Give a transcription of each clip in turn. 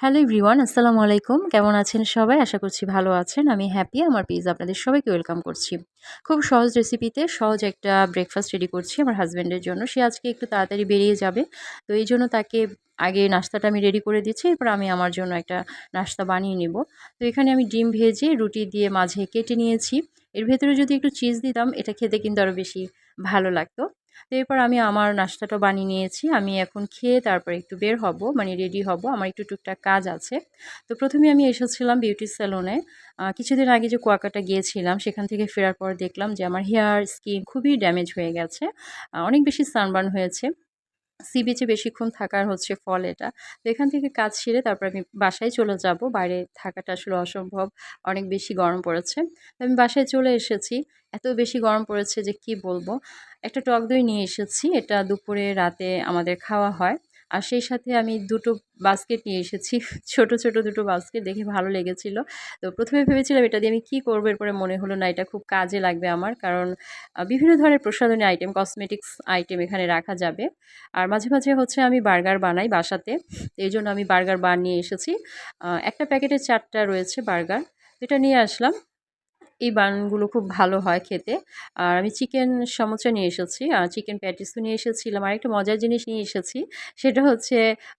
Hello everyone, আসসালামু আলাইকুম। কেমন আছেন সবাই? আশা করছি ভালো আছেন। আমি হ্যাপি, আমার পেজ আপনাদের সবাইকে ওয়েলকাম করছি। খুব সহজ রেসিপিতে সহজ একটা ব্রেকফাস্ট রেডি করছি আমার হাজব্যান্ডের জন্য। সে আজকে একটু তাড়াতাড়ি বেরিয়ে যাবে। তো এই জন্য তাকে আগে নাস্তাটা আমি রেডি করে দিচ্ছি। এরপর আমি আমার জন্য একটা নাস্তা বানিয়ে নেব। তো এখানে আমি ডিম ভেজে রুটি দিয়ে মাঝে কেটে নিয়েছি। এর ভেতরে যদি একটু চিজ দিতাম, এটা খেতে কিন্তু আরও বেশি ভালো লাগতো। এরপর আমি আমার নাস্তাটা বানিয়ে নিয়েছি। আমি এখন খেয়ে তারপর একটু বের হব মানে রেডি হব। আমার একটু টুকটাক কাজ আছে। তো প্রথমে আমি এসেছিলাম বিউটি স্যালনে কিছুদিন আগে যে কুয়াকাটা গিয়েছিলাম, সেখান থেকে ফেরার পর দেখলাম যে আমার হেয়ার স্কিন খুবই ড্যামেজ হয়ে গেছে। অনেক বেশি সানবার্ন হয়েছে। সি বিচে বেশিক্ষণ থাকার হচ্ছে ফল এটা। তো এখান থেকে কাজ সেরে তারপর আমি বাসায় চলে যাব। বাইরে থাকাটা আসলে অসম্ভব, অনেক বেশি গরম পড়েছে। আমি বাসায় চলে এসেছি। এত বেশি গরম পড়েছে যে কি বলব? একটা টক দই নিয়ে এসেছি। এটা দুপুরে রাতে আমাদের খাওয়া হয়। আর সেই সাথে আমি দুটো বাস্কেট নিয়ে এসেছি। ছোট ছোট দুটো বাস্কেট দেখে ভালো লেগেছিল। তো প্রথমে ভেবেছিলাম এটা দিয়ে আমি কী করব? এরপরে মনে হলো, না, এটা খুব কাজে লাগবে আমার। কারণ বিভিন্ন ধরনের প্রসাধনী আইটেম কসমেটিক্স আইটেম এখানে রাখা যাবে। আর মাঝে মাঝে হচ্ছে আমি বার্গার বানাই বাসাতে। এই জন্য আমি বার্গার বানিয়ে এসেছি। একটা প্যাকেটে চারটা রয়েছে বার্গার এটা নিয়ে আসলাম। এই বানগুলো খুব ভালো হয় খেতে। আর আমি চিকেন সমোচা নিয়ে এসেছি, আর চিকেন প্যাটিসও নিয়ে এসেছিলাম। আর একটা মজার জিনিস নিয়ে এসেছি, সেটা হচ্ছে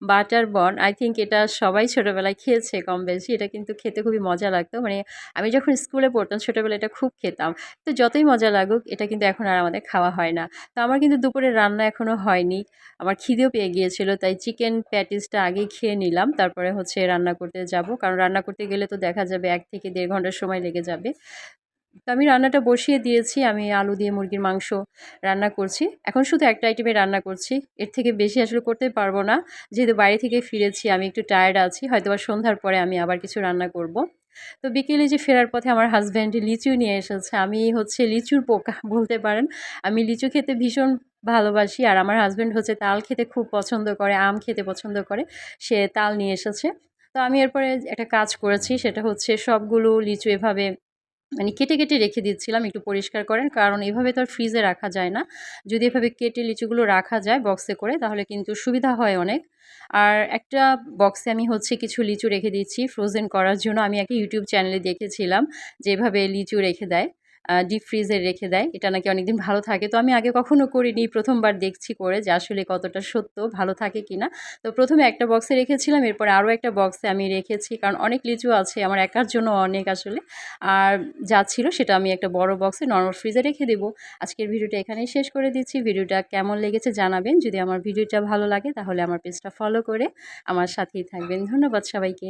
বাটার বন। আই থিঙ্ক এটা সবাই ছোটোবেলায় খেয়েছে কম বেশি, এটা কিন্তু খেতে খুবই মজা লাগতো। মানে আমি যখন স্কুলে পড়তাম, ছোটোবেলায় এটা খুব খেতাম। তো যতই মজা লাগুক, এটা কিন্তু এখন আর আমাদের খাওয়া হয় না। তো আমার কিন্তু দুপুরে রান্না এখনও হয়নি। আমার খিদেও পেয়ে গিয়েছিল, তাই চিকেন প্যাটিসটা আগে খেয়ে নিলাম। তারপরে হচ্ছে রান্না করতে যাব। কারণ রান্না করতে গেলে তো দেখা যাবে এক থেকে দেড় ঘণ্টার সময় লেগে যাবে। তো আমি রান্নাটা বসিয়ে দিয়েছি, আমি আলু দিয়ে মুরগির মাংস রান্না করছি। এখন শুধু একটা আইটেমে রান্না করছি, এর থেকে বেশি আসলে করতে পারব না। যেহেতু বাইরে থেকে ফিরেছি, আমি একটু টায়ার্ড আছি হয়তো বা সন্ধ্যার পরে আমি আবার কিছু রান্না করব। তো বিকেলে যে ফেরার পথে আমার হাজব্যান্ড লিচু নিয়ে এসেছে, আমি হচ্ছে লিচুর পোকা বলতে পারেন। আমি লিচু খেতে ভীষণ ভালোবাসি, আর আমার হাজব্যান্ড হচ্ছে তাল খেতে খুব পছন্দ করে, আম খেতে পছন্দ করে, সে তাল নিয়ে এসেছে। তো আমি এরপরে একটা কাজ করেছি, সেটা হচ্ছে সবগুলো লিচু এভাবে মানে কেটে কেটে রেখে দিচ্ছিলাম, একটু পরিষ্কার করেন। কারণ এভাবে তো আর ফ্রিজে রাখা যায় না। যদি এভাবে কেটে লিচুগুলো রাখা যায় বক্সে করে, তাহলে কিন্তু সুবিধা হয় অনেক। আর একটা বক্সে আমি হচ্ছে কিছু লিচু রেখে দিচ্ছি ফ্রোজেন করার জন্য। আমি একটা ইউটিউব চ্যানেলে দেখেছিলাম যে এভাবে লিচু রেখে দেয়। ডিপ ফ্রিজে রেখে দেয়। এটা নাকি অনেকদিন ভালো থাকে। তো আমি আগে কখনো করিনি। প্রথমবার দেখছি করে যে আসলে কতটা সত্য, ভালো থাকে কি না তো প্রথমে একটা বক্সে রেখেছিলাম। এরপর আরও একটা বক্সে আমি রেখেছি। কারণ অনেক লিচু আছে, আমার একার জন্য অনেক আসলে। আর যা ছিল সেটা আমি একটা বড় বক্সে নর্মাল ফ্রিজে রেখে দেবো। আজকের ভিডিওটা এখানেই শেষ করে দিচ্ছি। ভিডিওটা কেমন লেগেছে জানাবেন। যদি আমার ভিডিওটা ভালো লাগে তাহলে আমার পেজটা ফলো করে আমার সাথেই থাকবেন। ধন্যবাদ সবাইকে।